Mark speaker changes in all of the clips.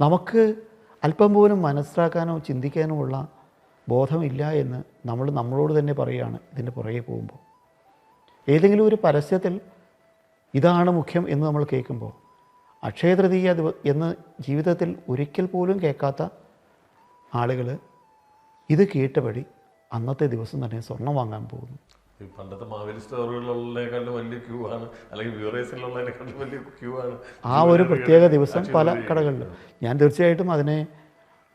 Speaker 1: നമുക്ക് അല്പം പോലും മനസ്സിലാക്കാനോ ചിന്തിക്കാനോ ഉള്ള ബോധമില്ല എന്ന് നമ്മൾ നമ്മളോട് തന്നെ പറയുകയാണ് ഇതിന്റെ പുറകെ പോകുമ്പോൾ. ഏതെങ്കിലും ഒരു പരസ്യത്തിൽ ഇതാണ് മുഖ്യം എന്ന് നമ്മൾ കേൾക്കുമ്പോൾ അക്ഷയതൃതീയ ദിവ എന്ന് ജീവിതത്തിൽ ഒരിക്കൽ പോലും കേൾക്കാത്ത ആളുകൾ ഇത് കേട്ടപടി അന്നത്തെ ദിവസം തന്നെ സ്വർണം വാങ്ങാൻ പോകുന്നു.
Speaker 2: പണ്ടത്തെ മാവേലി ക്യൂ ആണ്. അല്ലെങ്കിൽ വ്യൂറേസിലുള്ളതിനേക്കാളും വലിയ ക്യൂ ആണ്.
Speaker 1: ആ ഒരു പ്രത്യേക ദിവസം പല കടകളിലും. ഞാൻ തീർച്ചയായിട്ടും അതിനെ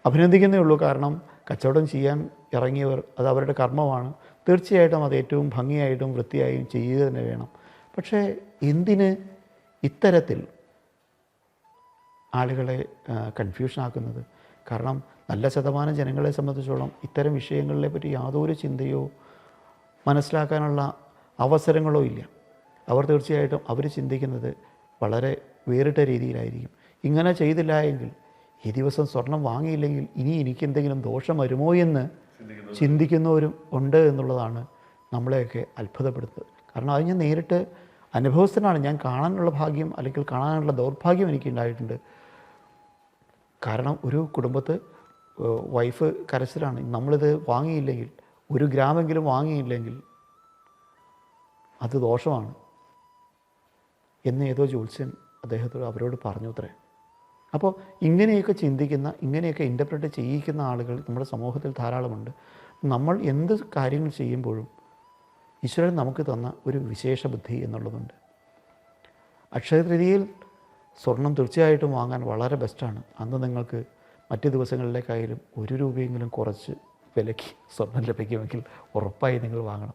Speaker 1: അഭിനന്ദിക്കുന്നേ ഉള്ളൂ. കാരണം കച്ചവടം ചെയ്യാൻ ഇറങ്ങിയവർ അത് അവരുടെ കർമ്മമാണ്. തീർച്ചയായിട്ടും അത് ഏറ്റവും ഭംഗിയായിട്ടും വൃത്തിയായും ചെയ്യുക തന്നെ വേണം. പക്ഷേ എന്തിന് ഇത്തരത്തിൽ ആളുകളെ കൺഫ്യൂഷൻ ആക്കുന്നത്? കാരണം നല്ല ശതമാനം ജനങ്ങളെ സംബന്ധിച്ചോളം ഇത്തരം വിഷയങ്ങളെ പറ്റി യാതൊരു ചിന്തയോ മനസ്സിലാക്കാനുള്ള അവസരങ്ങളോ ഇല്ല. അവർ തീർച്ചയായിട്ടും അവർ ചിന്തിക്കുന്നത് വളരെ വേറിട്ട രീതിയിലായിരിക്കും. ഇങ്ങനെ ചെയ്തില്ല എങ്കിൽ ഈ ദിവസം സ്വർണം വാങ്ങിയില്ലെങ്കിൽ ഇനി എനിക്ക് എന്തെങ്കിലും ദോഷം വരുമോ എന്ന് ചിന്തിക്കുന്നവരും ഉണ്ട് എന്നുള്ളതാണ് നമ്മളെയൊക്കെ അത്ഭുതപ്പെടുത്തുന്നത്. കാരണം അത് ഞാൻ നേരിട്ട് അനുഭവസ്ഥനാണ്. ഞാൻ കാണാനുള്ള ഭാഗ്യം അല്ലെങ്കിൽ കാണാനുള്ള ദൗർഭാഗ്യം എനിക്കുണ്ടായിട്ടുണ്ട്. കാരണം ഒരു കുടുംബത്ത് വൈഫ് കരച്ചിലാണ്. നമ്മളിത് വാങ്ങിയില്ലെങ്കിൽ ഒരു ഗ്രാമെങ്കിലും വാങ്ങിയില്ലെങ്കിൽ അത് ദോഷമാണ്. എന്ന് ഏതോ ജ്യോത്സ്യൻ അദ്ദേഹത്തോട് അവരോട് പറഞ്ഞു അത്രേ അപ്പോൾ ഇങ്ങനെയൊക്കെ ചിന്തിക്കുന്ന ഇങ്ങനെയൊക്കെ ഇന്റർപ്രറ്റ് ചെയ്യിക്കുന്ന ആളുകൾ നമ്മുടെ സമൂഹത്തിൽ ധാരാളമുണ്ട്. നമ്മൾ എന്ത് കാര്യങ്ങൾ ചെയ്യുമ്പോഴും ഈശ്വരൻ നമുക്ക് തന്ന ഒരു വിശേഷ ബുദ്ധി എന്നുള്ളതുണ്ട്. അക്ഷയതൃതിയിൽ സ്വർണം തീർച്ചയായിട്ടും വാങ്ങാൻ വളരെ ബെസ്റ്റാണ് അന്ന് നിങ്ങൾക്ക് മറ്റു ദിവസങ്ങളിലേക്കായാലും ഒരു രൂപയെങ്കിലും കുറച്ച് വിലയ്ക്ക് സ്വർണം ലഭിക്കുമെങ്കിൽ ഉറപ്പായി നിങ്ങൾ വാങ്ങണം.